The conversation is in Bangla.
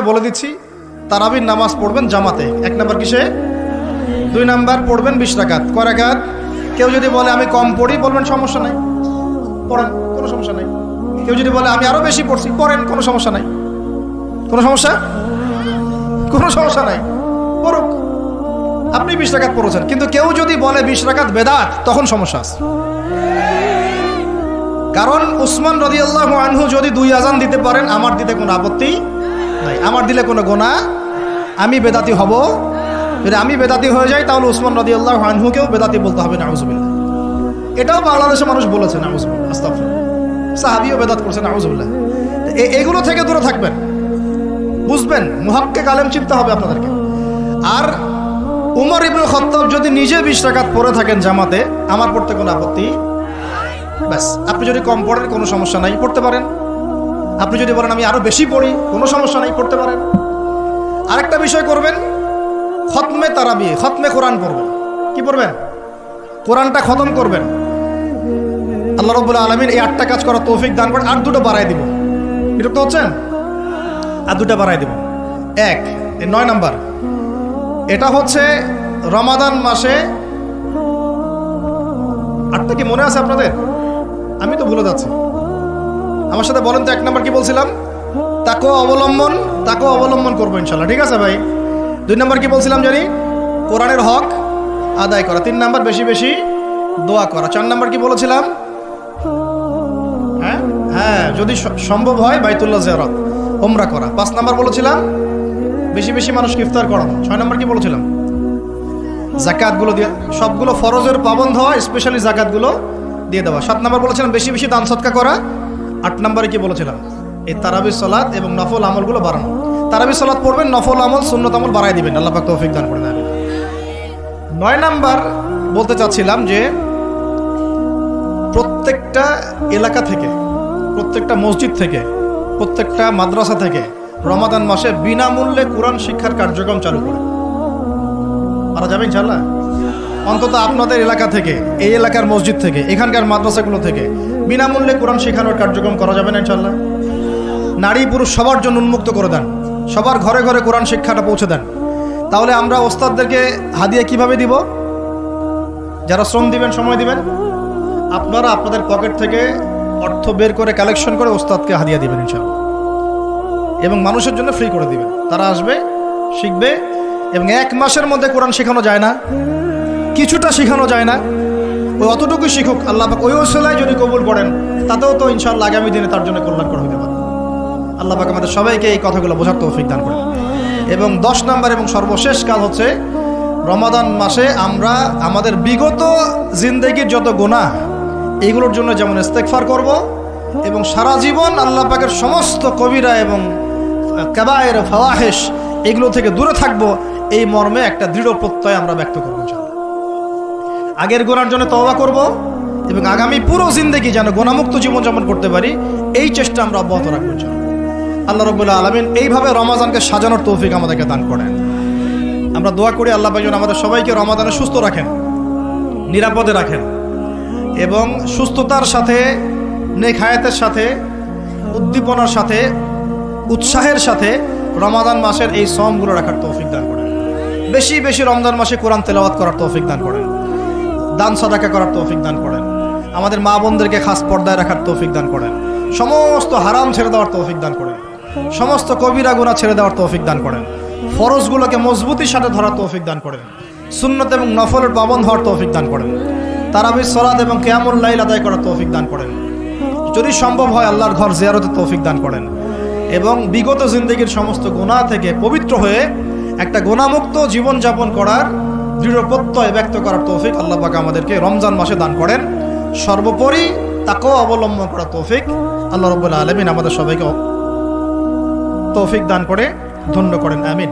বলে দিচ্ছি, তারাবির নামাজ পড়বেন জামাতে। এক নাম্বার কিসে? দুই নাম্বার পড়বেন বিশ রাকাত। কয় কেউ যদি বলে আমি কম পড়ি, বলবেন সমস্যা নাই। পড়েন, কোনো সমস্যা নাই। কেউ যদি বলে আমি আরও বেশি পড়ছি, পড়েন, কোনো সমস্যা নাই। কোনো সমস্যা? কোনো সমস্যা নাই। পড়ুক। আপনি বিশ রাকাত পড়েছেন, কিন্তু কেউ যদি বলে বিশ রাকাত বেদাত, তখন সমস্যা আছে। কারণ উসমান রদিয়াল্লাহ আনহু যদি দুই আজান দিতে পারেন, আমার দিতে কোনো আপত্তি নাই। আমার দিলে কোনো গোনা আমি বেদাতি হব। যদি আমি বেদাতি হয়ে যাই, তাহলে উসমান রদিয়াল্লাহ আনহুকেও বেদাতি বলতে হবে, নাউজুবিল্লাহ। এটাও বাংলাদেশের মানুষ বলেছে, নাউজুবিল্লাহ আস্তাফুল্লাহ সাহাবিও বেদাত করছে, নাউজুবিল্লাহ। এগুলো থেকে দূরে থাকবেন। বুঝবেন, মুহাক্কে কালেম চিন্তা হবে আপনাদেরকে। আর উমর ইবনুল খত্তাব যদি নিজে বিশ টাকাত পড়ে থাকেন জামাতে, আমার পড়তে কোনো আপত্তি ব্যাস, আপনি যদি কম পড়েন, কোনো সমস্যা নাই, পড়তে পারেন। আপনি যদি বলেন আমি আরও বেশি পড়ি, কোনো সমস্যা নাই, পড়তে পারেন। আরেকটা বিষয় করবেন, খতমে তারাবি, খতমে কোরআন পড়বেন। কি পড়বেন? কোরআনটা খতম করবেন। আল্লাহ রব্বুল্লাহ আলমিন এই আটটা কাজ করার তৌফিক দান করেন, আর দুটো বাড়াই দিব। বিরক্ত হচ্ছেন? আর দুটো বাড়াই দিব। এক নয় নাম্বার। এটা হচ্ছে রমাদান মাসে, আটটা কি মনে আছে আপনাদের? আমি তো ভুলে যাচ্ছি। আমার সাথে বলেন তো এক নাম্বার কি বলছিলাম? তাকেও অবলম্বন তাকেও অবলম্বন করব ইনশাল্লাহ, ঠিক আছে ভাই? দুই নাম্বার কি বলছিলাম জানি? কোরআনের হক আদায় করা। তিন নাম্বার বেশি বেশি দোয়া করা। চার নাম্বার কি বলেছিলাম? হ্যাঁ? হ্যাঁ যদি সম্ভব হয় বাইতুল্লাহ জিয়ারত ওমরা করা। পাঁচ নাম্বার বলেছিলাম, বেশি বেশি মানুষ ইফতার করানো। ছয় নাম্বার কি বলেছিলাম? জাকাতগুলো দিয়ে, সবগুলো ফরজের পাবন্ধ স্পেশালি জাকাতগুলো দিয়ে দেওয়া। সাত নম্বর বলেছিলাম, বেশি বেশি দান সৎকা করা। আট নম্বরে কি বলেছিলাম? এই তারাবি সলাদ এবং নফল আমলগুলো বাড়ানো। তারাবি সলাদ পড়বেন, নফল আমল, সুন্নত আমল বাড়াই দিবেন। আল্লাহ তৌফিক দান করে দেবেন নয় নাম্বার বলতে চাচ্ছিলাম যে, প্রত্যেকটা এলাকা থেকে, প্রত্যেকটা মসজিদ থেকে, প্রত্যেকটা মাদ্রাসা থেকে রমাদান মাসে বিনামূল্যে কোরআন শিক্ষার কার্যক্রম চালু করে। পারা যাবে ইনশাল্লাহ অন্তত আপনাদের এলাকা থেকে, এই এলাকার মসজিদ থেকে, এখানকার মাদ্রাসাগুলো থেকে বিনামূল্যে কোরআন শেখানোর কার্যক্রম করা যাবে না ইনশাল্লাহ নারী পুরুষ সবার জন্য উন্মুক্ত করে দেন। সবার ঘরে ঘরে কোরআন শিক্ষাটা পৌঁছে দেন। তাহলে আমরা ওস্তাদদেরকে হাদিয়া কীভাবে দিব? যারা শ্রম দিবেন, সময় দিবেন, আপনারা আপনাদের পকেট থেকে অর্থ বের করে কালেকশন করে ওস্তাদকে হাদিয়া দিবেন ইনশাল্লাহ এবং মানুষের জন্য ফ্রি করে দিবেন। তারা আসবে, শিখবে, এবং এক মাসের মধ্যে কোরআন শেখানো যায় না। কিছুটা শেখানো যায় না। ওই অতটুকু শিখুক, আল্লাহ পাক ওই ওসলায় যদি কবুল করেন, তাতেও তো ইনশাআল্লাহ আগামী দিনে তার জন্য কল্যাণকর হতে পারে। আল্লাহ পাক আমাদের সবাইকে এই কথাগুলো বোঝার তৌফিক দান করেন। এবং দশ নম্বর এবং সর্বশেষ কাল হচ্ছে রমাদান মাসে আমরা আমাদের বিগত জিন্দেগির যত গোনা এইগুলোর জন্য যেমন ইস্তেকফার করব এবং সারা জীবন আল্লাহ পাকের সমস্ত কবিরা এবং কাবায়ের ফাওয়াহেশ এগুলো থেকে দূরে থাকব, এই মর্মে একটা দৃঢ় প্রত্যয় আমরা ব্যক্ত করব। আগের গোনার জন্য তওবা করব এবং আগামী পুরো জিন্দেগি যেন গোনামুক্ত জীবনযাপন করতে পারি, এই চেষ্টা আমরা অব্যাহত রাখব। আল্লাহ রবুল্লাহ আলমিন এইভাবে রমাজানকে সাজানোর তৌফিক আমাদেরকে দান করেন। আমরা দোয়া করি আল্লাহ পাক আমাদের সবাইকে রমাদানে সুস্থ রাখেন, নিরাপদে রাখেন এবং সুস্থতার সাথে নেক হায়াতের সাথে, উদ্দীপনার সাথে, উৎসাহের সাথে রমাদান মাসের এই সমগুলো রাখার তৌফিক দান করেন। বেশি বেশি রমজান মাসে কোরআন তেলাওয়াত করার তৌফিক দান করেন। দান সদাকা করার তৌফিক দান করেন। আমাদের মা বোনদেরকে খাস পর্দায় রাখার তৌফিক দান করেন। সমস্ত হারাম ছেড়ে দেওয়ার তৌফিক দান করেন। সমস্ত কবিরা গুণা ছেড়ে দেওয়ার তৌফিক দান করেন। ফরজগুলোকে মজবুতির সাথে ধরার তৌফিক দান করেন। সুন্নত এবং নফলের পাবন হওয়ার তৌফিক দান করেন। তারাবির সলাদ এবং কেয়ামুল লাইল আদায় করার তৌফিক দান করেন। যদি সম্ভব হয় আল্লাহর ঘর জিয়ারতের তৌফিক দান করেন। এবং বিগত জিন্দগির সমস্ত গোনা থেকে পবিত্র হয়ে একটা গোনামুক্ত জীবনযাপন করার দৃঢ় প্রত্যয় ব্যক্ত করার তৌফিক আল্লাহ পাক আমাদেরকে রমজান মাসে দান করেন। সর্বোপরি তাকেও অবলম্বন করা তৌফিক আল্লাহ রবুল্লা আলমিন আমাদের সবাইকে তৌফিক দান করে ধন্য করেন, আমিন।